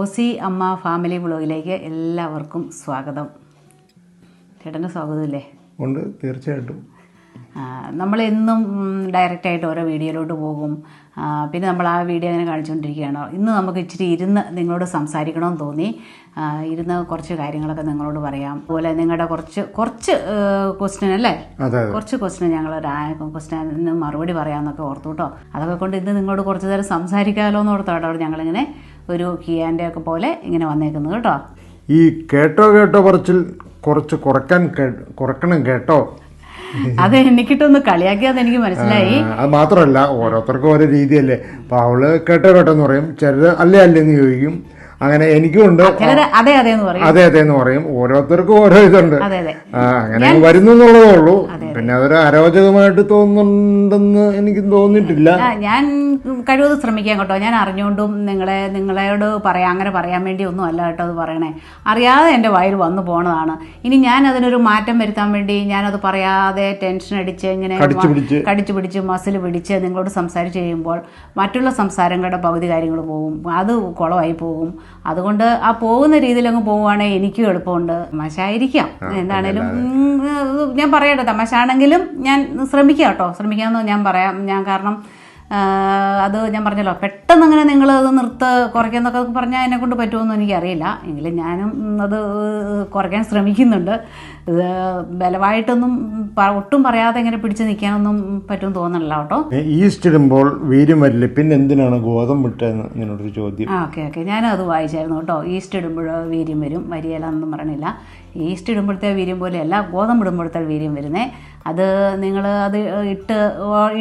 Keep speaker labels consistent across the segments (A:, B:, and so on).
A: Aussie അമ്മ family ബ്ലോഗിലേക്ക് എല്ലാവർക്കും സ്വാഗതം. ചേട്ടന്റെ സ്വാഗതമില്ലേ?
B: ഉണ്ട് തീർച്ചയായിട്ടും.
A: നമ്മൾ എന്നും ഡയറക്റ്റായിട്ട് ഓരോ വീഡിയോയിലോട്ട് പോകും. പിന്നെ നമ്മൾ ആ വീഡിയോ അങ്ങനെ കാണിച്ചുകൊണ്ടിരിക്കുകയാണ്. ഇന്ന് നമുക്ക് ഇച്ചിരി ഇരുന്ന് നിങ്ങളോട് സംസാരിക്കണമെന്ന് തോന്നി. ഇരുന്ന് കുറച്ച് കാര്യങ്ങളൊക്കെ നിങ്ങളോട് പറയാം. അതുപോലെ നിങ്ങളുടെ കുറച്ച് കുറച്ച് ക്വസ്റ്റ്യൻ അല്ലേ? കുറച്ച് ക്വസ്റ്റ്യൻ ഞങ്ങൾ ക്വസ്റ്റ്യന് മറുപടി പറയാമെന്നൊക്കെ ഓർത്തു കേട്ടോ അതൊക്കെ കൊണ്ട് ഇന്ന് നിങ്ങളോട് കുറച്ച് നേരം സംസാരിക്കാമല്ലോ എന്ന് ഓർത്തോട്ടോ ഞങ്ങളിങ്ങനെ ഒരു കിയാന്റെ ഒക്കെ പോലെ ഇങ്ങനെ വന്നേക്കുന്നത് കേട്ടോ.
B: ഈ കേട്ടോ കേട്ടോ പറച്ചിൽ കുറച്ച് കുറയ്ക്കാൻ കുറക്കണം കേട്ടോ.
A: അത് എനിക്കിട്ടൊന്ന് കളിയാക്കിയാന്ന് എനിക്ക് മനസ്സിലായി.
B: അത് മാത്രമല്ല ഓരോരുത്തർക്കും ഓരോ രീതിയല്ലേ. അപ്പൊ അവൾ കേട്ടോ കേട്ടോ എന്ന് പറയും ചിലര് അല്ലേ അല്ലേ എന്ന് ചോദിക്കും. അങ്ങനെ എനിക്കും ഉണ്ട്.
A: അതെ അതെ എന്ന് പറയും.
B: അതെ അതെ എന്ന് പറയും. ഓരോരുത്തർക്കും ഓരോ ഇതുണ്ട്. അങ്ങനെ അങ്ങ് വരുന്നു എന്നുള്ളതേ ഉള്ളൂ. പിന്നെ അതൊരു അരോചകമായിട്ട് തോന്നുന്നുണ്ടെന്ന് എനിക്ക് തോന്നിയിട്ടില്ല.
A: ഞാൻ കഴിവത് ശ്രമിക്കാം കേട്ടോ. ഞാൻ അറിഞ്ഞുകൊണ്ടും നിങ്ങളെ നിങ്ങളോട് പറയാം. അങ്ങനെ പറയാൻ വേണ്ടി ഒന്നും അല്ല കേട്ടോ അത് പറയണേ. അറിയാതെ എന്റെ വായിൽ വന്നു പോണതാണ്. ഇനി ഞാൻ അതിനൊരു മാറ്റം വരുത്താൻ വേണ്ടി ഞാനത് പറയാതെ ടെൻഷൻ അടിച്ച് ഇങ്ങനെ
B: കടിച്ചു പിടിച്ച്.
A: കടിച്ചു പിടിച്ച് മസിൽ പിടിച്ച് നിങ്ങളോട് സംസാരിച്ച് കഴിയുമ്പോൾ മറ്റുള്ള സംസാരങ്ങളുടെ പകുതി കാര്യങ്ങൾ പോകും അത് കുളമായി പോകും. അതുകൊണ്ട് ആ പോകുന്ന രീതിയിൽ അങ്ങ് പോവുകയാണെങ്കിൽ എനിക്കും എളുപ്പമുണ്ട്. തമാശായിരിക്കാം എന്താണേലും ഞാൻ പറയട്ടെ തമാശ ആണെങ്കിലും ഞാൻ ശ്രമിക്കാം കേട്ടോ. ശ്രമിക്കാമെന്ന് ഞാൻ പറയാം. ഞാൻ കാരണം അത് ഞാൻ പറഞ്ഞല്ലോ പെട്ടെന്ന് അങ്ങനെ നിങ്ങൾ അത് നിർത്ത് കുറയ്ക്കുന്നൊക്കെ പറഞ്ഞാൽ എന്നെ കൊണ്ട് പറ്റുമെന്ന് എനിക്കറിയില്ല. എങ്കിലും ഞാനും അത് കുറയ്ക്കാൻ ശ്രമിക്കുന്നുണ്ട്. ഇത് ബലമായിട്ടൊന്നും ഒട്ടും പറയാതെ ഇങ്ങനെ പിടിച്ച് നിൽക്കാനൊന്നും പറ്റുമെന്ന് തോന്നണില്ല കേട്ടോ.
B: ഈസ്റ്റ് ഇടുമ്പോൾ വീര്യം വരില്ല. പിന്നെ എന്തിനാണ് ഗോതമ്പ് വിട്ടതെന്ന് നിന്നോടൊരു ചോദ്യം?
A: Okay okay. ഞാനത് വായിച്ചായിരുന്നു കേട്ടോ. ഈസ്റ്റ് ഇടുമ്പോൾ വീര്യം വരും വരിയല എന്നൊന്നും പറയണില്ല ഈസ്റ്റ് ഇടുമ്പോഴത്തെ വീര്യം പോലെയല്ല ഗോതമ്പ് ഇടുമ്പോഴത്തെ വീര്യം വരുന്നേ. അത് നിങ്ങൾ അത് ഇട്ട്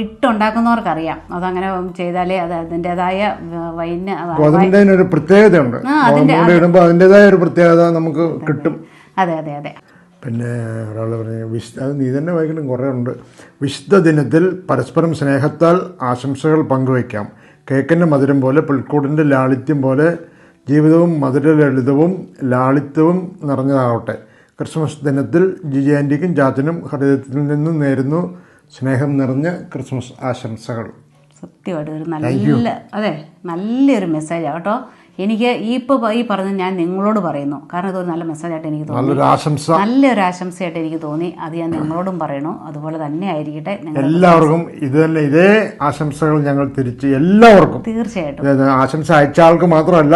A: ഇട്ടുണ്ടാക്കുന്നവർക്കറിയാം. അതങ്ങനെ ചെയ്താലേ അത് അതിന്റെതായ വൈന്
B: ഒരു പ്രത്യേകതയുണ്ട്. ഗോതമ്പ് കൂടെ ഇടുമ്പോൾ അതിന്റെതായ ഒരു പ്രത്യേകത നമുക്ക് കിട്ടും.
A: അതെ അതെ അതെ.
B: പിന്നെ ഒരാൾ പറഞ്ഞു വിശ് അത് നീ തന്നെ വായിക്കണം കുറേ ഉണ്ട്. വിശുദ്ധ ദിനത്തിൽ പരസ്പരം സ്നേഹത്താൽ ആശംസകൾ പങ്കുവയ്ക്കാം. കേക്കിന്റെ മധുരം പോലെ പുൽക്കൂടിന്റെ ലാളിത്യം പോലെ ജീവിതവും മധുര ലളിതവും ലാളിത്യവും നിറഞ്ഞതാവട്ടെ. ക്രിസ്മസ് ദിനത്തിൽ ജിജി ആന്റിക്കും ചാച്ചനും ഹൃദയത്തിൽ നിന്നും നേരുന്നു സ്നേഹം നിറഞ്ഞ ക്രിസ്മസ് ആശംസകൾ.
A: സത്യമായിട്ട് ഒരു നല്ല അതെ നല്ലൊരു മെസ്സേജാണ് കേട്ടോ. എനിക്ക് ഈ ഇപ്പോൾ ഈ പറഞ്ഞത് ഞാൻ നിങ്ങളോട് പറയുന്നു. കാരണം ഇതൊരു നല്ല മെസ്സേജ് ആയിട്ട് എനിക്ക് തോന്നി.
B: നല്ലൊരു ആശംസ.
A: നല്ലൊരു ആശംസയായിട്ട് എനിക്ക് തോന്നി. അത് ഞാൻ നിങ്ങളോടും പറയണു. അതുപോലെ തന്നെ ആയിരിക്കട്ടെ
B: എല്ലാവർക്കും ഇത് തന്നെ ഇതേ ആശംസകൾ ഞങ്ങൾ തിരിച്ച് എല്ലാവർക്കും.
A: തീർച്ചയായിട്ടും.
B: ആശംസ അയച്ച ആൾക്ക് മാത്രമല്ല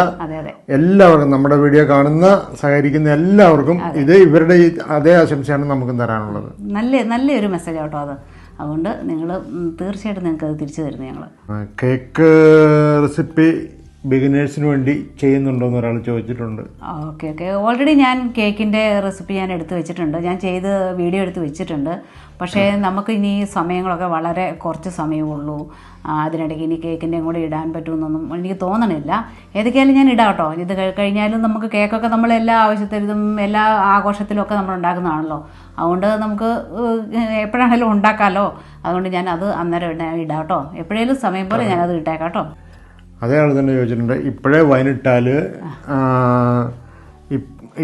B: എല്ലാവർക്കും നമ്മുടെ വീഡിയോ കാണുന്ന സഹകരിക്കുന്ന എല്ലാവർക്കും ഇത് ഇവരുടെ അതേ ആശംസയാണ് നമുക്ക് തരാനുള്ളത്.
A: നല്ല നല്ലൊരു മെസ്സേജ് ആട്ടോ അത്. അതുകൊണ്ട് നിങ്ങൾ തീർച്ചയായിട്ടും നിങ്ങൾക്ക് അത് തിരിച്ചു തരുന്നു ഞങ്ങൾ
B: കേക്ക് റെസിപ്പി ബിഗിനേഴ്സിന് വേണ്ടി ചെയ്യുന്നുണ്ടോ എന്ന് ഒരാൾ ചോദിച്ചിട്ടുണ്ട്.
A: Okay okay. ഓൾറെഡി ഞാൻ കേക്കിന്റെ റെസിപ്പി ഞാൻ എടുത്ത് വെച്ചിട്ടുണ്ട്. ഞാൻ ചെയ്ത് വീഡിയോ എടുത്ത് വെച്ചിട്ടുണ്ട്. പക്ഷേ നമുക്ക് ഇനി സമയങ്ങളൊക്കെ വളരെ കുറച്ച് സമയമുള്ളൂ. ഉള്ളൂ അതിനിടയ്ക്ക് ഇനി കേക്കിന്റെയും കൂടെ ഇടാൻ പറ്റുമെന്നൊന്നും എനിക്ക് തോന്നണില്ല. ഏതൊക്കെയായാലും ഞാൻ ഇടാം കേട്ടോ. ഇത് കഴിഞ്ഞാലും നമുക്ക് കേക്കൊക്കെ നമ്മൾ എല്ലാ ആവശ്യത്തിലും എല്ലാ ആഘോഷത്തിലൊക്കെ നമ്മൾ ഉണ്ടാക്കുന്നതാണല്ലോ. അതുകൊണ്ട് നമുക്ക് എപ്പോഴാണെങ്കിലും ഉണ്ടാക്കാമല്ലോ അതുകൊണ്ട് ഞാൻ അത് അന്നേരം ഇടാം കേട്ടോ. എപ്പോഴേലും സമയം പോലെ ഞാനത് ഇട്ടേക്കാം കേട്ടോ.
B: അതേ തന്നെ ചോദിച്ചിട്ടുണ്ട് ഇപ്പോഴേ വൈനിട്ടാൽ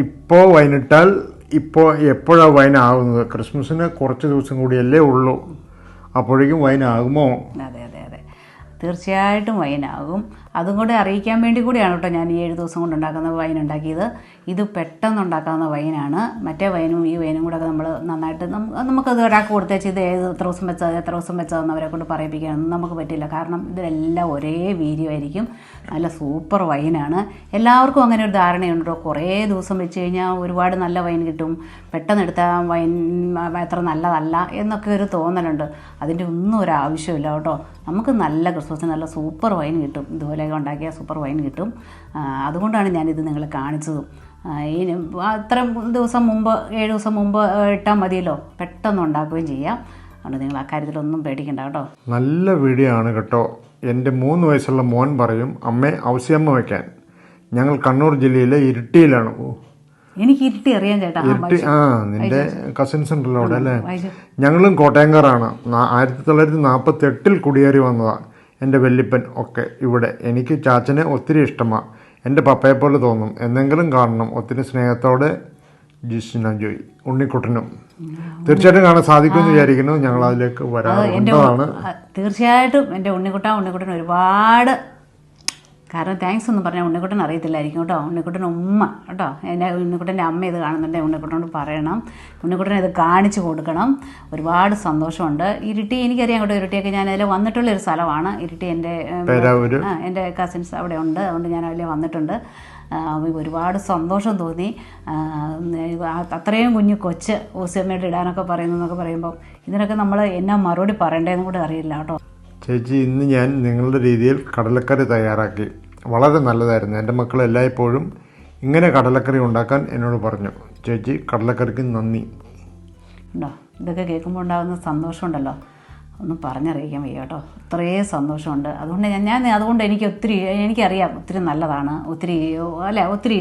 B: ഇപ്പോൾ വൈനിട്ടാൽ ഇപ്പോൾ എപ്പോഴാണ് വൈനാകുന്നത് ക്രിസ്മസിന് കുറച്ച് ദിവസം കൂടിയല്ലേ ഉള്ളൂ. അപ്പോഴേക്കും വൈനാകുമോ
A: അതെ അതെ അതെ. തീർച്ചയായിട്ടും വൈനാകും അതും കൂടെ അറിയിക്കാൻ വേണ്ടി കൂടിയാണ് കേട്ടോ ഞാൻ ഈ ഏഴ് ദിവസം കൊണ്ട് ഉണ്ടാക്കുന്ന വൈൻ ഉണ്ടാക്കിയത്. ഇത് പെട്ടെന്ന് ഉണ്ടാക്കാവുന്ന വൈനാണ് മറ്റേ വൈനും ഈ വൈനും കൂടെ നമ്മൾ നന്നായിട്ട് നമുക്ക് നമുക്കത് ഒരാൾക്ക് കൊടുത്തേച്ച് ഇത് ഏത് എത്ര ദിവസം വെച്ചത് എത്ര ദിവസം വെച്ചതെന്ന് അവരെ കൊണ്ട് പറയിപ്പിക്കാനൊന്നും നമുക്ക് പറ്റില്ല. കാരണം ഇതിലെല്ലാം ഒരേ വീര്യമായിരിക്കും നല്ല സൂപ്പർ വൈനാണ് എല്ലാവർക്കും അങ്ങനെ ഒരു ധാരണയുണ്ടോ കുറേ ദിവസം വെച്ച് കഴിഞ്ഞാൽ ഒരുപാട് നല്ല വൈൻ കിട്ടും. പെട്ടെന്ന് എടുത്ത വൈൻ അത്ര നല്ലതല്ല എന്നൊക്കെ ഒരു തോന്നലുണ്ട്. അതിന്റെ ഒന്നും ഒരു ആവശ്യമില്ല കേട്ടോ. നമുക്ക് നല്ല ക്രിസ്മസിന് നല്ല സൂപ്പർ വൈൻ കിട്ടും. ഇതുപോലെയൊക്കെ ഉണ്ടാക്കിയ സൂപ്പർ വൈൻ കിട്ടും. അതുകൊണ്ടാണ് ഞാനിത് നിങ്ങളെ കാണിച്ചതും. ഇനി അത്രയും ദിവസം മുമ്പ് ഏഴ് ദിവസം മുമ്പ് ഇട്ടാൽ മതിയല്ലോ. പെട്ടെന്ന് ഉണ്ടാക്കുകയും ചെയ്യാം. അതുകൊണ്ട് നിങ്ങൾ അക്കാര്യത്തിലൊന്നും പേടിക്കണ്ട കേട്ടോ.
B: നല്ല വീഡിയോ ആണ് കേട്ടോ. എന്റെ മൂന്ന് വയസ്സുള്ള മോൻ പറയും അമ്മേ ഔസിയമ്മ വയ്ക്കാൻ. ഞങ്ങൾ കണ്ണൂർ ജില്ലയിലെ ഇരിട്ടിയിലാണ്.
A: എനിക്ക് ഇരിട്ടി അറിയാൻ ചേട്ടാ. ആ,
B: ഇരിട്ടി ആ നിന്റെ കസിൻസ് ഉണ്ടല്ലോ അവിടെ അല്ലേ? ഞങ്ങളും കോട്ടയംകാരാണ്. ആയിരത്തി തൊള്ളായിരത്തി നാൽപ്പത്തി എട്ടിൽ കുടിയേറി വന്നതാണ് എന്റെ വല്യപ്പൻ ഒക്കെ ഇവിടെ. എനിക്ക് ചാച്ചനെ ഒത്തിരി ഇഷ്ടമാണ് എന്റെ പപ്പയെ പോലെ തോന്നും. എന്തെങ്കിലും കാണണം ഒത്തിരി സ്നേഹത്തോടെ ജിസ്ന ജോയി ഉണ്ണിക്കുട്ടനും. തീർച്ചയായിട്ടും കാണാൻ സാധിക്കുമെന്ന് വിചാരിക്കുന്നു. ഞങ്ങൾ അതിലേക്ക്
A: വരാറുണ്ടാണ് തീർച്ചയായിട്ടും എന്റെ ഉണ്ണിക്കുട്ട ഉണ്ണിക്കുട്ടൻ ഒരുപാട് കാരണം താങ്ക്സ് ഒന്നും പറഞ്ഞാൽ ഉണ്ണിക്കുട്ടൻ അറിയത്തില്ലായിരിക്കും കേട്ടോ. ഉണ്ണിക്കുട്ടൻ ഉമ്മ കേട്ടോ. എന്റെ ഉണ്ണിക്കുട്ടന്റെ അമ്മ ഇത് കാണുന്നുണ്ടെങ്കിൽ ഉണ്ണിക്കുട്ടനോട് പറയണം. ഉണ്ണിക്കുട്ടൻ ഇത് കാണിച്ചു കൊടുക്കണം. ഒരുപാട് സന്തോഷമുണ്ട്. ഇരിട്ടി എനിക്കറിയാം കേട്ടോ ഇരിട്ടിയൊക്കെ ഞാൻ അതിൽ വന്നിട്ടുള്ള ഒരു സ്ഥലമാണ്. ഇരിട്ടി എന്റെ എന്റെ കസിൻസ് അവിടെ ഉണ്ട്. അതുകൊണ്ട് ഞാൻ അതിൽ വന്നിട്ടുണ്ട്. ഒരുപാട് സന്തോഷം തോന്നി. അത്രയും കുഞ്ഞു കൊച്ച് ഓസിയമ്മയുടെ ഇടാനൊക്കെ പറയുന്നതെന്നൊക്കെ പറയുമ്പോൾ ഇതിനൊക്കെ നമ്മൾ എന്നാ മറുപടി പറയണ്ടേന്നും കൂടെ അറിയില്ല കേട്ടോ.
B: ചേച്ചി ഇന്ന് ഞാൻ നിങ്ങളുടെ രീതിയിൽ കടലക്കറി തയ്യാറാക്കി. വളരെ നല്ലതായിരുന്നു. എന്റെ മക്കൾ എല്ലായ്പ്പോഴും ഇങ്ങനെ കടലക്കറി ഉണ്ടാക്കാൻ എന്നോട് പറഞ്ഞു. ചേച്ചി കടലക്കറിക്ക് നന്ദി.
A: ഇതൊക്കെ കേൾക്കുമ്പോൾ ഉണ്ടാകുന്ന സന്തോഷമുണ്ടല്ലോ. ഒന്നും പറഞ്ഞറിയിക്കാൻ വയ്യ കേട്ടോ. അത്രയും സന്തോഷമുണ്ട്. അതുകൊണ്ട് ഞാൻ ഞാൻ അതുകൊണ്ട് എനിക്ക് ഒത്തിരി എനിക്കറിയാം ഒത്തിരി നല്ലതാണ്. ഒത്തിരി അല്ല ഒത്തിരി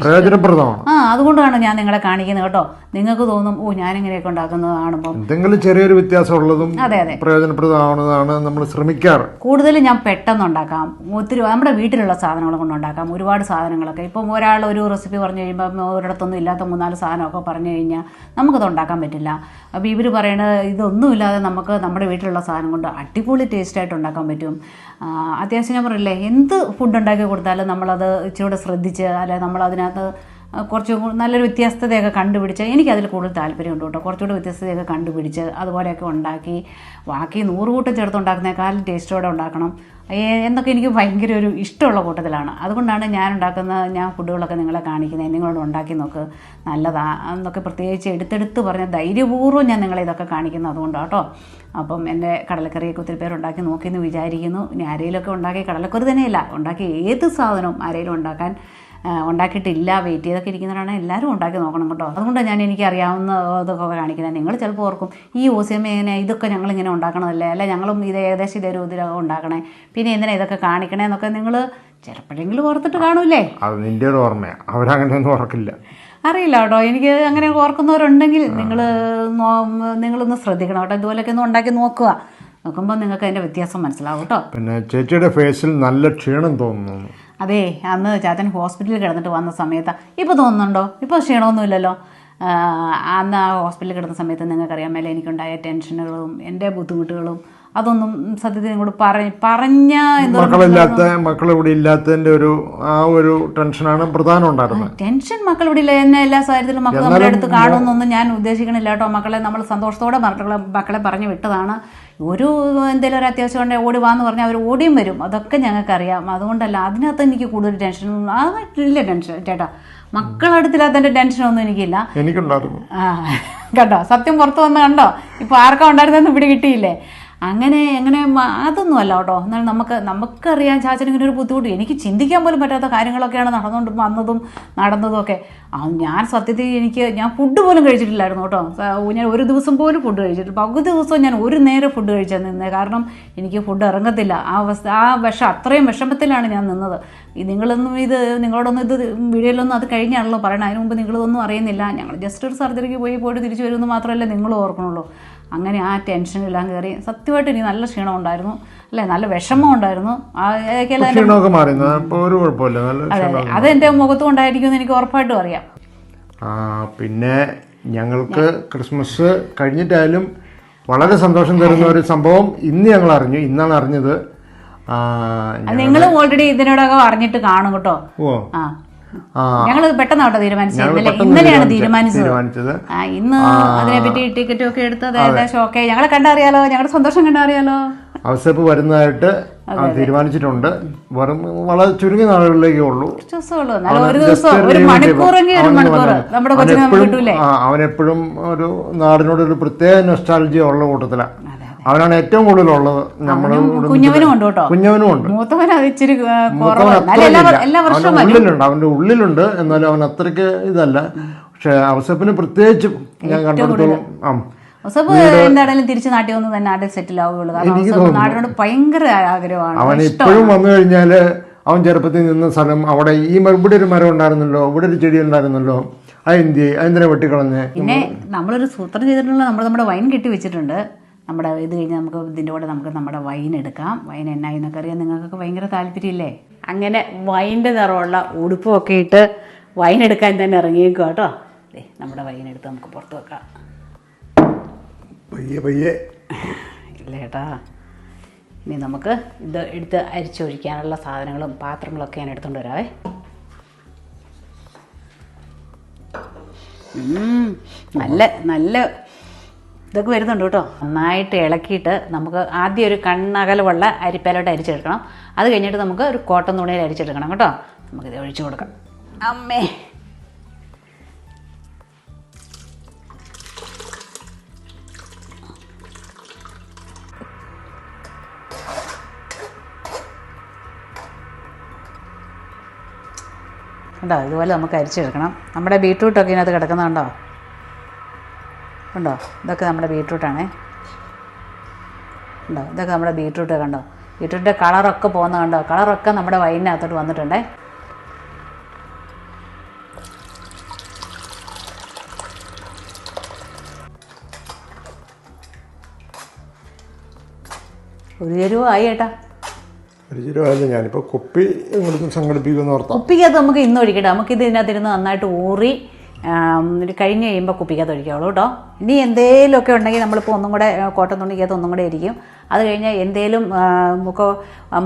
A: ആ അതുകൊണ്ടാണ് ഞാൻ നിങ്ങളെ കാണിക്കുന്നത് കേട്ടോ. നിങ്ങൾക്ക് തോന്നും ഓ ഞാനിങ്ങനെയൊക്കെ ഉണ്ടാക്കുന്നത് കാണുമ്പോൾ
B: എന്തെങ്കിലും ചെറിയൊരു വ്യത്യാസമുള്ളതും
A: അതെ അതെ.
B: പ്രയോജനപ്രദമാവുന്നതാണ് നമ്മൾ ശ്രമിക്കാറ്.
A: കൂടുതലും ഞാൻ പെട്ടെന്ന് ഉണ്ടാക്കാം. ഒത്തിരി നമ്മുടെ വീട്ടിലുള്ള സാധനങ്ങൾ കൊണ്ട് ഉണ്ടാക്കാം. ഒരുപാട് സാധനങ്ങളൊക്കെ. ഇപ്പം ഒരാൾ ഒരു റെസിപ്പി പറഞ്ഞു കഴിയുമ്പോൾ ഒരിടത്തൊന്നും ഇല്ലാത്ത മൂന്നാൽ സാധനമൊക്കെ പറഞ്ഞു കഴിഞ്ഞാൽ നമുക്കത് ഉണ്ടാക്കാൻ പറ്റില്ല. അപ്പോൾ ഇവർ പറയണത് ഇതൊന്നുമില്ലാതെ നമുക്ക് നമ്മുടെ വീട്ടിലുള്ള സാധനം കൊണ്ട് അടിപൊളി ടേസ്റ്റായിട്ട് ഉണ്ടാക്കാൻ പറ്റും. അത്യാവശ്യം ഞാൻ പറയില്ലേ എന്ത് ഫുഡ് ഉണ്ടാക്കി കൊടുത്താലും നമ്മളത് ഇച്ചിരി ശ്രദ്ധിച്ച് അല്ലെ നമ്മളതിനകത്ത് കുറച്ച് നല്ലൊരു വ്യത്യസ്തതയൊക്കെ കണ്ടുപിടിച്ച് എനിക്കതിൽ കൂടുതൽ താല്പര്യമുണ്ട് കേട്ടോ. കുറച്ചുകൂടെ വ്യത്യസ്തതയൊക്കെ കണ്ടുപിടിച്ച് അതുപോലെയൊക്കെ ഉണ്ടാക്കി ബാക്കി നൂറ് കൂട്ടം ചേർത്ത് ഉണ്ടാക്കുന്നേക്കാളും ടേസ്റ്റോടെ ഉണ്ടാക്കണം. എന്നൊക്കെ എനിക്ക് ഭയങ്കര ഒരു ഇഷ്ടമുള്ള കൂട്ടത്തിലാണ്. അതുകൊണ്ടാണ് ഞാൻ ഉണ്ടാക്കുന്ന ഞാൻ ഫുഡുകളൊക്കെ നിങ്ങളെ കാണിക്കുന്നത് നിങ്ങളോട് ഉണ്ടാക്കി നോക്ക് നല്ലതാ എന്നൊക്കെ പ്രത്യേകിച്ച് എടുത്തെടുത്ത് പറഞ്ഞ ധൈര്യപൂർവം ഞാൻ നിങ്ങളെ ഇതൊക്കെ കാണിക്കുന്നത് അതുകൊണ്ടാണ് കേട്ടോ അപ്പം എന്റെ കടലക്കറിയൊക്കെ ഒത്തിരി പേരുണ്ടാക്കി നോക്കിയെന്ന് വിചാരിക്കുന്നു. ഇനി ആരെയിലൊക്കെ ഉണ്ടാക്കി കടലക്കറി തന്നെയല്ല ഉണ്ടാക്കി ഏത് സാധനവും ആരെങ്കിലും ഉണ്ടാക്കാൻ ഉണ്ടാക്കിയിട്ടില്ല വെയിറ്റ് ചെയ്തൊക്കെ ഇരിക്കുന്നവരാണ്. എല്ലാവരും ഉണ്ടാക്കി നോക്കണം കേട്ടോ. അതുകൊണ്ട് ഞാൻ എനിക്ക് അറിയാവുന്ന ഇതൊക്കെ കാണിക്കുന്നത്. നിങ്ങൾ ചിലപ്പോൾ ഓർക്കും ഈ ഓസിയമ്മ എങ്ങനെ ഇതൊക്കെ ഞങ്ങളിങ്ങനെ ഉണ്ടാക്കണമല്ലേ അല്ലെ ഞങ്ങളും ഇത് ഏകദേശം ഇതേ ഒരു ഇതിലൊക്കെ ഉണ്ടാക്കണേ. പിന്നെ എന്തിനാ ഇതൊക്കെ കാണിക്കണേ എന്നൊക്കെ നിങ്ങൾ ചിലപ്പോഴെങ്കിലും ഓർത്തിട്ട് കാണൂലേ
B: അത് നിന്റെ ഒരു ഓർമ്മയാണ് അവരങ്ങനെയൊന്നും ഓർക്കില്ല.
A: അറിയില്ല കേട്ടോ. എനിക്ക് അങ്ങനെ ഓർക്കുന്നവരുണ്ടെങ്കിൽ നിങ്ങൾ നിങ്ങളൊന്ന് ശ്രദ്ധിക്കണം കേട്ടോ. ഇതുപോലെയൊക്കെ ഒന്ന് ഉണ്ടാക്കി നോക്കുക. നോക്കുമ്പോൾ നിങ്ങൾക്ക് അതിന്റെ വ്യത്യാസം മനസ്സിലാവും കേട്ടോ.
B: പിന്നെ ചേച്ചിയുടെ ഫേസിൽ നല്ല ക്ഷീണം തോന്നുന്നു.
A: അതെ അന്ന് ചാത്തൻ ഹോസ്പിറ്റലിൽ കിടന്നിട്ട് വന്ന സമയത്ത്. ഇപ്പോൾ തോന്നുന്നുണ്ടോ? ഇപ്പോൾ ക്ഷീണമൊന്നുമില്ലല്ലോ? അന്ന് ആ ഹോസ്പിറ്റലിൽ കിടന്ന സമയത്ത് നിങ്ങൾക്കറിയാൻ മേലെ എനിക്കുണ്ടായ ടെൻഷനുകളും എന്റെ ബുദ്ധിമുട്ടുകളും അതൊന്നും സത്യത്തിൽ നിങ്ങളോട് പറഞ്ഞ പറഞ്ഞ
B: മക്കളില്ലാത്ത മക്കൾ ഇവിടെ ഇല്ലാത്തതിന്റെ ഒരു ആ ഒരു ടെൻഷനാണ് പ്രധാനം ഉണ്ടായിരുന്നത്.
A: ടെൻഷൻ മക്കൾ ഇവിടെ ഇല്ല എന്നെ എല്ലാ സാഹചര്യത്തിലും മക്കൾ നമ്മുടെ അടുത്ത് കാണുമെന്നൊന്നും ഞാൻ ഉദ്ദേശിക്കണില്ല കേട്ടോ. മക്കളെ നമ്മൾ സന്തോഷത്തോടെ മക്കളെ മക്കളെ പറഞ്ഞു വിട്ടതാണ്. ഒരു എന്തെങ്കിലും ഒരു അത്യാവശ്യം ഉണ്ടെങ്കിൽ ഓടി വാന്ന് പറഞ്ഞാൽ അവർ ഓടിയും വരും. അതൊക്കെ ഞങ്ങൾക്കറിയാം. അതുകൊണ്ടല്ല അതിനകത്ത് എനിക്ക് കൂടുതൽ ടെൻഷൻ ആ ഇല്ല ടെൻഷൻ ചേട്ടാ. മക്കളടുത്തില്ലാത്തതിന്റെ ടെൻഷനൊന്നും എനിക്കില്ല.
B: എനിക്കുണ്ടായിരുന്നു.
A: ആ കണ്ടോ? സത്യം പുറത്തു വന്ന് കണ്ടോ? ഇപ്പോൾ ആർക്കാ ഉണ്ടായിരുന്നെന്ന് ഇവിടെ കിട്ടിയില്ലേ? അങ്ങനെ എങ്ങനെ മ- അതൊന്നും അല്ല കേട്ടോ. എന്നാൽ നമുക്ക് നമുക്കറിയാം ചാച്ചന് ഇങ്ങനെ ഒരു ബുദ്ധിമുട്ട്. എനിക്ക് ചിന്തിക്കാൻ പോലും പറ്റാത്ത കാര്യങ്ങളൊക്കെയാണ് നടന്നുകൊണ്ട് വന്നതും നടന്നതും ഒക്കെ. ഞാൻ സത്യത്തിൽ എനിക്ക് ഞാൻ ഫുഡ് പോലും കഴിച്ചിട്ടില്ലായിരുന്നു കേട്ടോ. ഞാൻ ഒരു ദിവസം പോലും ഫുഡ് കഴിച്ചിട്ടില്ല. പകുതി ദിവസവും ഞാൻ ഒരു നേരം ഫുഡ് കഴിച്ചാൽ നിന്നത് കാരണം എനിക്ക് ഫുഡ് ഇറങ്ങത്തില്ല. ആ അവസ്ഥ ആ വിഷം അത്രയും വിഷമത്തിലാണ് ഞാൻ നിന്നത്. നിങ്ങളൊന്നും ഇത് നിങ്ങളോടൊന്നും ഇത് വീഡിയോയിലൊന്നും അത് കഴിഞ്ഞാണല്ലോ പറയണം അതിന് മുമ്പ് നിങ്ങളൊന്നും അറിയുന്നില്ല. ഞങ്ങൾ ജസ്റ്റ് ഒരു സർജറിക്ക് പോയി പോയിട്ട് തിരിച്ചു വരുമെന്ന് മാത്രമല്ല നിങ്ങൾ ഓർക്കണുള്ളൂ. അങ്ങനെ ആ ടെൻഷനെല്ലാം കയറി സത്യമായിട്ട് എനിക്ക് നല്ല ക്ഷീണം ഉണ്ടായിരുന്നു. അല്ലേ? നല്ല വിഷമം ഉണ്ടായിരുന്നു. അതെ എന്റെ മുഖത്തും ഉണ്ടായിരിക്കുമെന്ന് എനിക്ക് ഉറപ്പായിട്ടും അറിയാം.
B: പിന്നെ ഞങ്ങൾക്ക് ക്രിസ്മസ് കഴിഞ്ഞിട്ടായാലും വളരെ സന്തോഷം തരുന്ന ഒരു സംഭവം ഇന്ന് ഞങ്ങൾ അറിഞ്ഞു. ഇന്നാണ് അറിഞ്ഞത്.
A: നിങ്ങളും ഓൾറെഡി ഇതിനോടൊക്കെ അറിഞ്ഞിട്ട് കാണും കേട്ടോ.
B: ഓ
A: ആ. ഞങ്ങൾ പെട്ടെന്ന് അവിടെ തീരുമാനിച്ചത്. ഇന്നലെയാണ് തീരുമാനിച്ചത്. ഇന്ന് അതിനെപ്പറ്റി ടിക്കറ്റ് ഒക്കെ എടുത്തത് ഏകദേശം ഓക്കെ ഞങ്ങളെ കണ്ടറിയാലോ? ഞങ്ങളുടെ സന്തോഷം കണ്ടറിയാലോ?
B: അവസരപ്പ് വരുന്നതായിട്ട് തീരുമാനിച്ചിട്ടുണ്ട്. വെറും വളരെ ചുരുങ്ങിയ നാളുകളിലേക്കേ ഉള്ളൂ. അവനെപ്പോഴും ഒരു നാടിനോട് ഒരു പ്രത്യേക നൊസ്റ്റാൾജിയ ഉള്ള കൂട്ടത്തിലാണ് അവനാണ് ഏറ്റവും കൂടുതലുള്ളത് നമ്മുടെ
A: കുഞ്ഞവനും ഉണ്ട് കേട്ടോ.
B: കുഞ്ഞവനും ഉണ്ട്.
A: മൂത്തവൻ ഇച്ചിരി
B: ഉള്ളിലുണ്ട്. അവന്റെ ഉള്ളിലുണ്ട്. എന്നാലും അവൻ അത്രയ്ക്ക് ഇതല്ല. പക്ഷെ അവസപ്പിന് പ്രത്യേകിച്ചും ഞാൻ കണ്ടെടുത്തോളം ആ.
A: ഒസബ് എന്താണെങ്കിലും തിരിച്ച് നാട്ടിൽ വന്ന് തന്നെ നാട്ടിൽ സെറ്റിൽ ആവുകയുള്ളൂ. കാരണം നാടിനോട് ഭയങ്കര ആഗ്രഹമാണ്.
B: അവൻ ഇപ്പോഴും വന്നു കഴിഞ്ഞാൽ അവൻ ചെറുപ്പത്തിൽ നിന്ന സ്ഥലം അവിടെ ഈ ഇവിടെ ഒരു മരം ഉണ്ടായിരുന്നല്ലോ ഇവിടെ ഒരു ചെടി ഉണ്ടായിരുന്നല്ലോ അതെന്തി അതെന്തിനാ വെട്ടിക്കളഞ്ഞ്?
A: പിന്നെ നമ്മളൊരു സൂത്രം ചെയ്തിട്ടുള്ള നമ്മൾ നമ്മുടെ വൈൻ കെട്ടി വെച്ചിട്ടുണ്ട്. നമ്മുടെ ഇത് കഴിഞ്ഞ് നമുക്ക് ഇതിന്റെ കൂടെ നമുക്ക് നമ്മുടെ വൈൻ എടുക്കാം. വൈൻ എന്നായി എന്നൊക്കെ അറിയാം നിങ്ങൾക്കൊക്കെ ഭയങ്കര താല്പര്യമില്ലേ? അങ്ങനെ വൈന്റെ നിറമുള്ള ഉടുപ്പൊക്കെ ഇട്ട് വൈൻ എടുക്കാൻ തന്നെ ഇറങ്ങിയേക്കും കേട്ടോ. ദേ നമ്മുടെ വൈൻ എടുത്ത് നമുക്ക് പുറത്ത് വെക്കാം.
B: പയ്യെ പയ്യെ.
A: ഇല്ല കേട്ടാ ഇനി നമുക്ക് ഇത് എടുത്ത് അരിച്ചൊഴിക്കാനുള്ള സാധനങ്ങളും പാത്രങ്ങളൊക്കെ ഞാൻ എടുത്തുകൊണ്ട് വരാവേ. ഉം, നല്ല നല്ല ഇതൊക്കെ വരുന്നുണ്ട് കേട്ടോ. നന്നായിട്ട് ഇളക്കിയിട്ട് നമുക്ക് ആദ്യം ഒരു കണ്ണകലമുള്ള അരിപ്പേലോട്ട് അരിച്ചെടുക്കണം. അത് കഴിഞ്ഞിട്ട് നമുക്ക് ഒരു കോട്ടൺ തുണിയിൽ അരിച്ചെടുക്കണം കേട്ടോ. നമുക്കിത് ഒഴിച്ചു കൊടുക്കാം. അമ്മേ. കേട്ടോ ഇതുപോലെ നമുക്ക് അരിച്ചെടുക്കണം. നമ്മുടെ ബീട്രൂട്ടൊക്കെ ഇതിനകത്ത് കിടക്കുന്നുണ്ടോ? ഉണ്ടോ ഇതൊക്കെ നമ്മുടെ ബീട്രൂട്ടാണേ. കണ്ടോ? ഇതൊക്കെ നമ്മുടെ ബീട്രൂട്ട് കണ്ടോ? ബീട്രൂട്ടിന്റെ കളറൊക്കെ പോകുന്ന കണ്ടോ? കളറൊക്കെ നമ്മുടെ വൈനകത്തോട്ട് വന്നിട്ടുണ്ടേ. ഒരു എരിവായി ഏട്ടാ.
B: പരിചയമായില്ല ഞാനിപ്പോൾ കുപ്പി എങ്ങോട്ടും സംഘടിപ്പിക്കുന്ന ഓർത്താം.
A: കുപ്പിക്കകത്ത് നമുക്ക് ഇന്ന് ഒഴിക്കട്ടെ. നമുക്കിത് ഇതിനകത്തിരുന്ന് നന്നായിട്ട് ഊറി ഇത് കഴിഞ്ഞ് കഴിയുമ്പോൾ കുപ്പിക്കകത്ത് ഒഴിക്കാവുള്ളൂ കേട്ടോ. ഇനി എന്തേലുമൊക്കെ ഉണ്ടെങ്കിൽ നമ്മളിപ്പോൾ ഒന്നും കൂടെ കോട്ടൻ തുണിക്കകത്ത് ഒന്നും കൂടെ ഇരിക്കും. അത് കഴിഞ്ഞ് എന്തേലും നമുക്ക്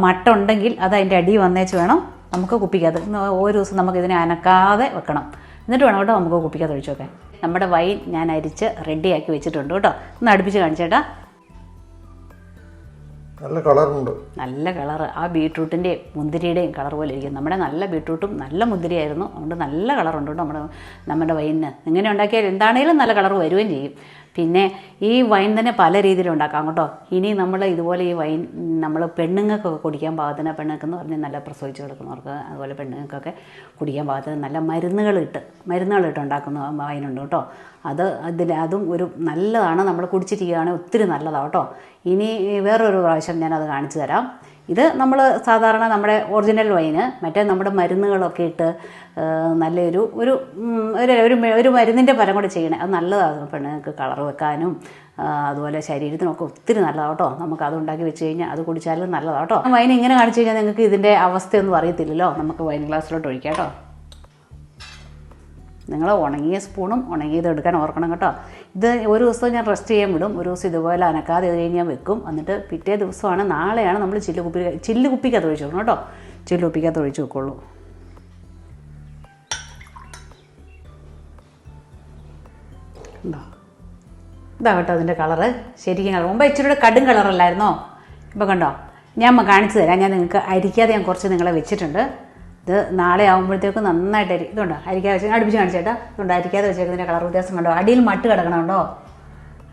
A: മട്ട ഉണ്ടെങ്കിൽ അത് അതിന്റെ അടി വന്നേച്ച് വേണം നമുക്ക് കുപ്പിക്കകത്ത്. ഒരു ദിവസം നമുക്ക് ഇതിനെ അനക്കാതെ വെക്കണം. എന്നിട്ട് വേണം കേട്ടോ നമുക്ക് കുപ്പിക്കകത്ത് ഒഴിച്ച് വെക്കാൻ. നമ്മുടെ വൈൻ ഞാൻ അരിച്ച് റെഡിയാക്കി വെച്ചിട്ടുണ്ട് കേട്ടോ. ഒന്ന് അടുപ്പിച്ച് കാണിച്ചേട്ടാ.
B: നല്ല കളറുണ്ട്.
A: നല്ല കളർ. ആ ബീട്രൂട്ടിന്റെയും മുന്തിരിയുടെയും കളർ പോലെ ഇരിക്കും നമ്മുടെ നല്ല ബീട്രൂട്ടും നല്ല മുന്തിരിയായിരുന്നു. അതുകൊണ്ട് നല്ല കളറുണ്ട് നമ്മുടെ നമ്മുടെ വൈനിന്. ഇങ്ങനെ ഉണ്ടാക്കിയാൽ എന്താണേലും നല്ല കളർ വരികയും ചെയ്യും. പിന്നെ ഈ വൈൻ തന്നെ പല രീതിയിൽ ഉണ്ടാക്കാം കേട്ടോ. ഇനി നമ്മൾ ഇതുപോലെ ഈ വൈൻ നമ്മൾ പെണ്ണുങ്ങൾക്കൊക്കെ കുടിക്കാൻ പാകത്തിന് പെണ്ണുങ്ങൾക്ക് എന്ന് പറഞ്ഞാൽ നല്ല പ്രസവിച്ച് കൊടുക്കുന്നവർക്ക് അതുപോലെ പെണ്ണുങ്ങൾക്കൊക്കെ കുടിക്കാൻ പാകത്തിന് നല്ല മരുന്നുകളിട്ട് മരുന്നുകളിട്ട് മരുന്നുകൾ ഇട്ട് ഉണ്ടാക്കുന്ന വൈനുണ്ട് കേട്ടോ. അത് അതിൽ അതും ഒരു നല്ലതാണ് നമ്മൾ കുടിച്ചിരിക്കുകയാണെങ്കിൽ ഒത്തിരി നല്ലതാണ് കേട്ടോ. ഇനി വേറൊരു പ്രാവശ്യം ഞാനത് കാണിച്ചു തരാം. ഇത് നമ്മൾ സാധാരണ നമ്മുടെ ഒറിജിനൽ വൈന് മറ്റേ നമ്മുടെ മരുന്നുകളൊക്കെ ഇട്ട് നല്ലൊരു ഒരു ഒരു ഒരു ഒരു മരുന്നിന്റെ ഫലം കൂടെ ചെയ്യണേ. അത് നല്ലതാണ് പെണ്ണുങ്ങൾക്ക് കളർ വെക്കാനും അതുപോലെ ശരീരത്തിനൊക്കെ ഒത്തിരി നല്ലതാണ് കേട്ടോ. നമുക്ക് അത് ഉണ്ടാക്കി വെച്ച് കഴിഞ്ഞാൽ അത് കുടിച്ചാലും നല്ലതാണ് കേട്ടോ. വൈൻ ഇങ്ങനെ കാണിച്ചു കഴിഞ്ഞാൽ നിങ്ങൾക്ക് ഇതിന്റെ അവസ്ഥയൊന്നും അറിയത്തില്ലല്ലോ. നമുക്ക് വൈൻ ഗ്ലാസ്സിലോട്ട് ഒഴിക്കാം കേട്ടോ. നിങ്ങൾ ഉണങ്ങിയ സ്പൂണും ഉണങ്ങിയത് എടുക്കാൻ ഓർക്കണം കേട്ടോ. ഇത് ഒരു ദിവസം ഞാൻ റെസ്റ്റ് ചെയ്യാൻ വിടും. ഒരു ദിവസം ഇതുപോലെ അനക്കാതെ ഇത് കഴിഞ്ഞ് ഞാൻ വെക്കും. എന്നിട്ട് പിറ്റേ ദിവസമാണ് നാളെയാണ് നമ്മൾ ചില്ല് കുപ്പി ചില്ല് കുപ്പിക്കകത്ത് ഒഴിച്ച് വെക്കണം കേട്ടോ. ചില്ല് കുപ്പിക്കകത്ത് ഒഴിച്ച് വെക്കുള്ളൂ. ഇതാ. കേട്ടോ അതിന്റെ കളറ് ശരിക്കും കളർ മുമ്പ് ഇച്ചിരി കൂടെ കളറല്ലായിരുന്നോ ഇപ്പം കണ്ടോ? ഞാൻ കാണിച്ചു തരാം. ഞാൻ നിങ്ങൾക്ക് അരിക്കാതെ ഞാൻ കുറച്ച് നിങ്ങളെ വെച്ചിട്ടുണ്ട്. ഇത് നാളെ ആകുമ്പോഴത്തേക്ക് നന്നായിട്ട് അരി ഇതുണ്ടോ? അരിക്കാതെ വെച്ച് അടുപ്പിച്ച് കാണിച്ചേട്ടാ. ഇതുണ്ട്? അരിക്കാതെ വെച്ചേക്കുന്നതിന്റെ കളർ വ്യത്യാസം കണ്ടോ? അടിയിൽ മട്ട് കിടക്കണമുണ്ടോ?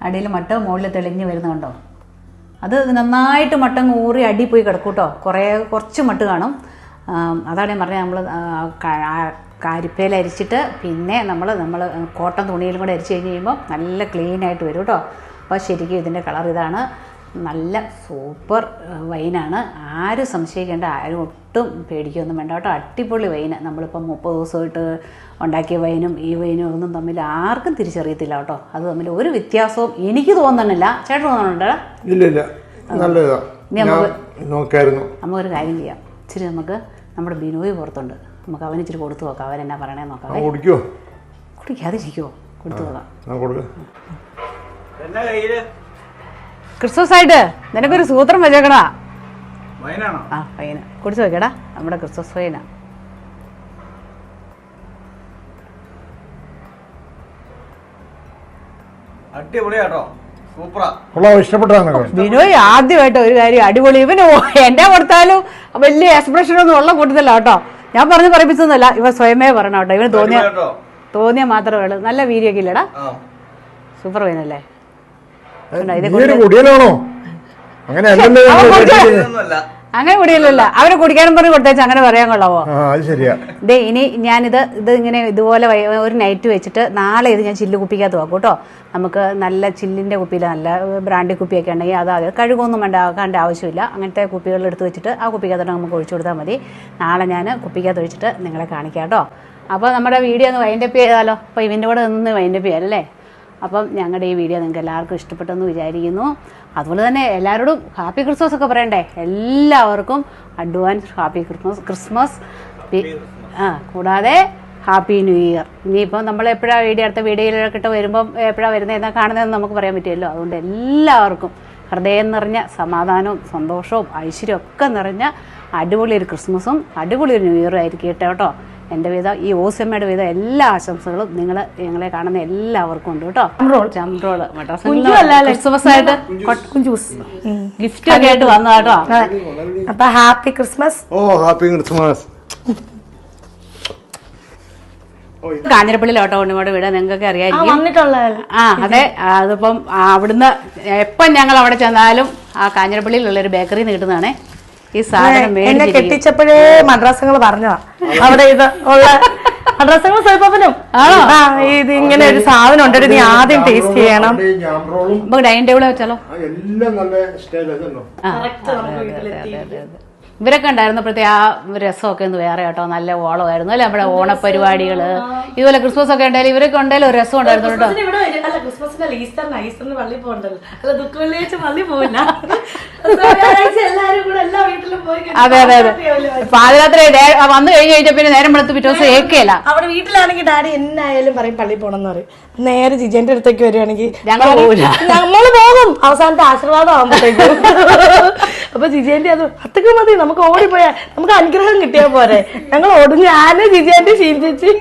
A: അടിയിൽ മട്ട് മുകളിൽ തെളിഞ്ഞ് വരുന്നുണ്ടോ അത് നന്നായിട്ട് മട്ടം ഊറി അടി പോയി കിടക്കും കേട്ടോ കുറേ കുറച്ച് മട്ട് കാണും. അതാണ് ഞാൻ പറഞ്ഞത്. നമ്മൾ കാരിപ്പയിൽ അരിച്ചിട്ട് പിന്നെ നമ്മൾ നമ്മൾ കോട്ടൺ തുണിയിലും കൂടെ അരിച്ച് കഴിഞ്ഞ് കഴിയുമ്പോൾ നല്ല ക്ലീൻ ആയിട്ട് വരും കേട്ടോ. അപ്പോൾ ശരിക്കും ഇതിന്റെ കളർ ഇതാണ്. നല്ല സൂപ്പർ വൈനാണ്. ആരും സംശയിക്കേണ്ട ആരും ഒട്ടും പേടിക്കൊന്നും വേണ്ട കേട്ടോ. അടിപൊളി വൈന്. നമ്മളിപ്പം മുപ്പത് ദിവസമായിട്ട് ഉണ്ടാക്കിയ വൈനും ഈ വൈനും ഒന്നും തമ്മിൽ ആർക്കും തിരിച്ചറിയത്തില്ല കേട്ടോ. അത് തമ്മിൽ ഒരു വ്യത്യാസവും എനിക്ക് തോന്നണില്ല ചേട്ടൻ തോന്നുന്നുണ്ടോ?
B: ഇല്ല ഇല്ല. നോക്കായിരുന്നു.
A: നമുക്കൊരു കാര്യം ചെയ്യാം. ഇച്ചിരി നമുക്ക് നമ്മുടെ ബിനോയ് പുറത്തുണ്ട്. നമുക്ക് അവന് ഇച്ചിരി കൊടുത്തു നോക്കാം. അവൻ എന്നാ പറയണേ നോക്കാം. കുടിക്കാതിരിക്കുമോ കൊടുത്തു നോക്കാം. ക്രിസ്മസ് ആയിട്ട് നിനക്കൊരു സൂത്രം വെച്ചേക്കടാ.
C: വൈനാണോ?
A: ആ ഫൈന കുടിച്ചു വെക്കടാ. നമ്മുടെ ക്രിസ്മസ് ഫൈന
C: അടിപൊളിയാട്ടോ. സൂപ്പറാ.
A: ബിനോയ് ആദ്യമായിട്ട് ഒരു കാര്യം അടിപൊളി. ഇവന് എന്റെ കൊടുത്താലും വലിയ എക്സ്പ്രഷൻ ഒന്നും ഉള്ള കൂട്ടത്തില്ല കേട്ടോ. ഞാൻ പറഞ്ഞു പറയിപ്പിച്ചൊന്നുമല്ല. ഇവ സ്വയമേ പറയണം കേട്ടോ. ഇവന് തോന്നിയ തോന്നിയ മാത്രമേ ഉള്ളൂ. നല്ല വീര്യൊക്കെ ഇല്ലടാ.
C: ആ.
A: സൂപ്പർ വൈനല്ലേ?
B: കുടിയനാണോ അങ്ങനെ
A: അങ്ങനെ കുടിയില്ലല്ലോ. അവന് കുടിക്കാനും പറഞ്ഞ് കൊടുത്തേച്ച് അങ്ങനെ പറയാൻ കൊള്ളാവോ?
B: ആ അത് ശരിയാ.
A: ദേ ഇനി ഞാനിത് ഇത് ഇങ്ങനെ ഇതുപോലെ ഒരു നൈറ്റ് വെച്ചിട്ട് നാളെ ഇത് ഞാൻ ചില്ല് കുപ്പിക്കകത്ത് വെക്കും കേട്ടോ. നമുക്ക് നല്ല ചില്ലിന്റെ കുപ്പിയിൽ നല്ല ബ്രാൻഡി കുപ്പിയൊക്കെ ഉണ്ടെങ്കിൽ അത് അത് കഴുകൊന്നും വേണ്ട ആക്കേണ്ട ആവശ്യമില്ല. അങ്ങനത്തെ കുപ്പികൾ എടുത്ത് വെച്ചിട്ട് ആ കുപ്പിക്കകത്തോട്ട് നമുക്ക് ഒഴിച്ചു കൊടുത്താൽ മതി. നാളെ ഞാൻ കുപ്പിക്കകത്ത് ഒഴിച്ചിട്ട് നിങ്ങളെ കാണിക്കാം കേട്ടോ. അപ്പോൾ നമ്മുടെ വീഡിയോ ഒന്ന് വൈൻഡപ്പ് ചെയ്താലോ? അപ്പോൾ ഇവന്റെ കൂടെ ഒന്ന് വൈൻഡപ്പ് ചെയ്യാം അല്ലേ? അപ്പം ഞങ്ങളുടെ ഈ വീഡിയോ നിങ്ങൾക്ക് എല്ലാവർക്കും ഇഷ്ടപ്പെട്ടെന്ന് വിചാരിക്കുന്നു. അതുപോലെ തന്നെ എല്ലാവരോടും ഹാപ്പി ക്രിസ്മസ് ഒക്കെ പറയണ്ടേ? എല്ലാവർക്കും അഡ്വാൻസ് ഹാപ്പി ക്രിസ്മസ് ക്രിസ്മസ് ആ കൂടാതെ ഹാപ്പി ന്യൂ ഇയർ ഇനിയിപ്പം നമ്മൾ എപ്പോഴാണ് വീഡിയോ അടുത്ത വീഡിയോയിലൊക്കെ ഇട്ട് വരുമ്പം എപ്പോഴാണ് വരുന്നത് എന്നാ കാണുന്നതെന്ന് നമുക്ക് പറയാൻ പറ്റുമല്ലോ. അതുകൊണ്ട് എല്ലാവർക്കും ഹൃദയം നിറഞ്ഞ സമാധാനവും സന്തോഷവും ഐശ്വര്യവും ഒക്കെ നിറഞ്ഞ അടിപൊളി ഒരു ക്രിസ്മസും അടിപൊളി ഒരു ന്യൂ ഇയറും ആയിരിക്കും കേട്ടോ. എന്റെ വിധ ഈ ഓസിയമ്മയുടെ വിധ എല്ലാ ആശംസകളും നിങ്ങൾ ഞങ്ങളെ കാണുന്ന എല്ലാവർക്കും ഉണ്ട് കേട്ടോ. ചമ്രോൾ ക്രിസ്മസ് ആയിട്ട് ഗിഫ്റ്റ് ഒക്കെ ആയിട്ട് വന്നു കേട്ടോ.
D: അപ്പൊ ഹാപ്പി ക്രിസ്മസ്.
B: ഓ ഹാപ്പി ക്രിസ്മസ്.
A: കാഞ്ഞിരപ്പള്ളിയിലോട്ടോ ഉണ്ണിമോട് വീട് നിങ്ങൾക്കൊക്കെ
D: അറിയാം
A: അറിയാമായിരിക്കും ആ അതെ. അതിപ്പം അവിടുന്ന് എപ്പം ഞങ്ങൾ അവിടെ ചെന്നാലും ആ കാഞ്ഞിരപ്പള്ളിയിലുള്ള ഒരു ബേക്കറിയിൽ നിന്ന് കിട്ടുന്നതാണേ. ഈ സാധനം
D: എന്നെ കെട്ടിച്ചപ്പോഴേ മദ്രാസങ്ങൾ പറഞ്ഞതാ. അവിടെ ഇത് ഉള്ള മദ്രാസങ്ങൾ സ്വയപ്പനും ആ ഇത് ഇങ്ങനെ ഒരു സാധനം ഉണ്ട് നീ ആദ്യം ടേസ്റ്റ് ചെയ്യണം.
A: നമുക്ക് ഡൈനിങ് ടേബിൾ വെച്ചാലോ? ഇവരൊക്കെ ഉണ്ടായിരുന്നപ്പോഴത്തെ ആ രസമൊക്കെ ഒന്ന് വേറെ കേട്ടോ നല്ല ഓണമായിരുന്നു അല്ലെ? നമ്മുടെ ഓണപരിപാടികൾ ഇതുപോലെ ക്രിസ്മസ് ഒക്കെ ഉണ്ടായാലും ഇവരൊക്കെ ഉണ്ടായാലും ഒരു രസം ഉണ്ടായിരുന്നു കേട്ടോ.
D: വരും. അല്ല ക്രിസ്മസിന് ഈസ്റ്ററിന് ഈസ്റ്ററിന് പള്ളി പോകണ്ടല്ലോ. അല്ല ദുഃഖ വെള്ളിയാഴ്ച പള്ളി പോവില്ല. എല്ലാരും കൂടെ എല്ലാ വീട്ടിലും പോയി
A: അതെ അതെ അതെ. പാതിരാത്രി വന്നു കഴിഞ്ഞ് കഴിഞ്ഞാൽ പിന്നെ നേരം വെളുത്ത് പിറ്റേ ദിവസം ഏക്കയില്ല
D: അവിടെ വീട്ടിലാണെങ്കിൽ ഡാഡി എന്നായാലും പറയും പള്ളി പോണെന്ന് പറയും. നേരെ ജിജന്റെ അടുത്തേക്ക് വരികയാണെങ്കിൽ
A: ഞങ്ങൾ പോവില്ല.
D: ഞങ്ങൾ പോകും. അവസാനത്തെ ആശീർവാദം ആവുമ്പോഴത്തേക്കും. അപ്പൊ ജിജേന്റെ അത് അത്തക്ക് മതി നമുക്ക് ഓടിപ്പോയാ നമുക്ക് അനുഗ്രഹം കിട്ടിയാ പോരെ. ഞങ്ങൾ ഓടും ഞാൻ ജിജേന്റെ ചേച്ചി.